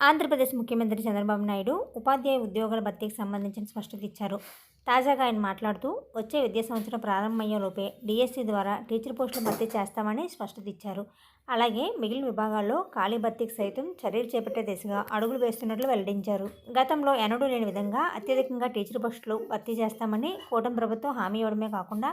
ఆంధ్రప్రదేశ్ ముఖ్యమంత్రి చంద్రబాబు నాయుడు ఉపాధ్యాయ ఉద్యోగాల భర్తీకి సంబంధించిన స్పష్టత ఇచ్చారు. తాజాగా ఆయన మాట్లాడుతూ వచ్చే విద్యా సంవత్సరం ప్రారంభమయ్యేలోపే డిఎస్సి ద్వారా టీచర్ పోస్టులు భర్తీ చేస్తామని స్పష్టత ఇచ్చారు. అలాగే మిగిలిన విభాగాల్లో ఖాళీ భర్తీకి సైతం చర్యలు చేపట్టే దిశగా అడుగులు వేస్తున్నట్లు వెల్లడించారు. గతంలో ఎన్నడూ లేని విధంగా అత్యధికంగా టీచర్ పోస్టులు భర్తీ చేస్తామని కూటమి ప్రభుత్వం హామీ ఇవ్వడమే కాకుండా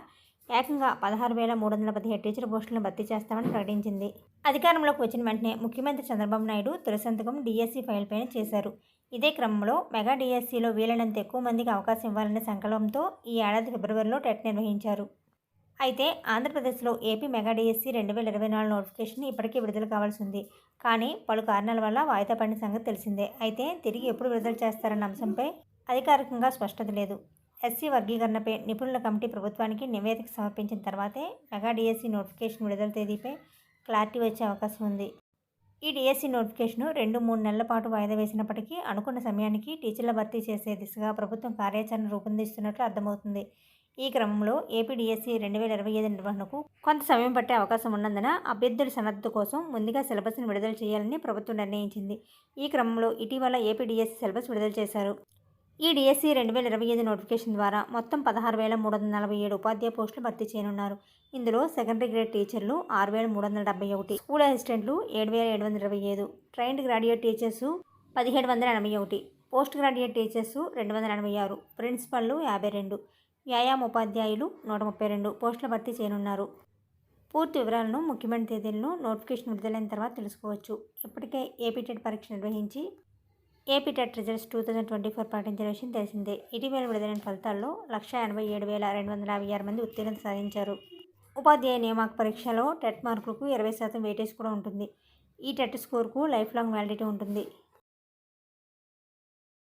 ఏకంగా పదహారు వేల మూడు వందల పదిహేడు టీచర్ పోస్టులను భర్తీ చేస్తామని ప్రకటించింది. అధికారంలోకి వచ్చిన వెంటనే ముఖ్యమంత్రి చంద్రబాబు నాయుడు తొలిసంతకం సంతకం ఫైల్ పైన చేశారు. ఇదే క్రమంలో మెగా డిఎస్సీలో వీలైనంత ఎక్కువ మందికి అవకాశం ఇవ్వాలనే సంకల్పంతో ఈ ఏడాది ఫిబ్రవరిలో టెట్ నిర్వహించారు. అయితే ఆంధ్రప్రదేశ్లో ఏపీ మెగా డిఎస్సీ రెండు వేల ఇరవై నాలుగు నోటిఫికేషన్ ఇప్పటికే విడుదల కావాల్సి ఉంది. కానీ పలు కారణాల వల్ల వాయిదా పడిన సంగతి తెలిసిందే. అయితే తిరిగి ఎప్పుడు విడుదల చేస్తారన్న అంశంపై అధికారికంగా స్పష్టత లేదు. ఎస్సీ వర్గీకరణపై నిపుణుల కమిటీ ప్రభుత్వానికి నివేదిక సమర్పించిన తర్వాతే మెగా డిఎస్సీ నోటిఫికేషన్ విడుదల తేదీపై క్లారిటీ వచ్చే అవకాశం ఉంది. ఈ డిఎస్సీ నోటిఫికేషన్ రెండు మూడు నెలల పాటు వాయిదా వేసినప్పటికీ అనుకున్న సమయానికి టీచర్ల భర్తీ చేసే దిశగా ప్రభుత్వం కార్యాచరణ రూపొందిస్తున్నట్లు అర్థమవుతుంది. ఈ క్రమంలో ఏపీ డిఎస్సీ రెండు వేల ఇరవై ఐదు నిర్వహణకు కొంత సమయం పట్టే అవకాశం ఉన్నందున అభ్యర్థుల సన్నద్ధత కోసం ముందుగా సిలబస్ను విడుదల చేయాలని ప్రభుత్వం నిర్ణయించింది. ఈ క్రమంలో ఇటీవల ఏపీ డిఎస్సీ సిలబస్ విడుదల చేశారు. ఈ డిఎస్సి రెండు వేల ఇరవై ఐదు నోటిఫికేషన్ ద్వారా మొత్తం పదహారు వేల మూడు వందల నలభై ఏడు ఉపాధ్యాయ పోస్టులు భర్తీ చేయనున్నారు. ఇందులో సెకండరీ గ్రేడ్ టీచర్లు ఆరు వేల మూడు వందల డెబ్బై ఒకటి స్కూల్ అసిస్టెంట్లు ఏడు వేల ఏడు వందల ఇరవై ఐదు ట్రైన్డ్ గ్రాడ్యుయేట్ టీచర్స్ పదిహేడు వందల ఎనభై ఒకటి పోస్ట్ గ్రాడ్యుయేట్ టీచర్స్ రెండు వందల ఎనభై ఆరు ప్రిన్సిపల్లు యాభై రెండు వ్యాయామ ఉపాధ్యాయులు నూట ముప్పై రెండు పోస్టుల భర్తీ చేయనున్నారు. పూర్తి వివరాలను ముఖ్యమైన తేదీలను నోటిఫికేషన్ విడుదలైన తర్వాత తెలుసుకోవచ్చు. ఇప్పటికే ఏపీటెడ్ పరీక్ష నిర్వహించి AP TET results two thousand twenty four పాటించిన విషయం తెలిసిందే. ఇటీవల విడుదలైన ఫలితాల్లో లక్ష ఎనభై ఏడు వేల రెండు వందల యాభై ఆరు మంది ఉత్తీర్ణత సాధించారు. ఉపాధ్యాయ నియామక పరీక్షలో టెట్ మార్కులకు ఇరవై శాతం వెయిటేజ్ కూడా ఉంటుంది. ఈ టెట్ స్కోర్కు లైఫ్ లాంగ్ వ్యాలిడిటీ ఉంటుంది.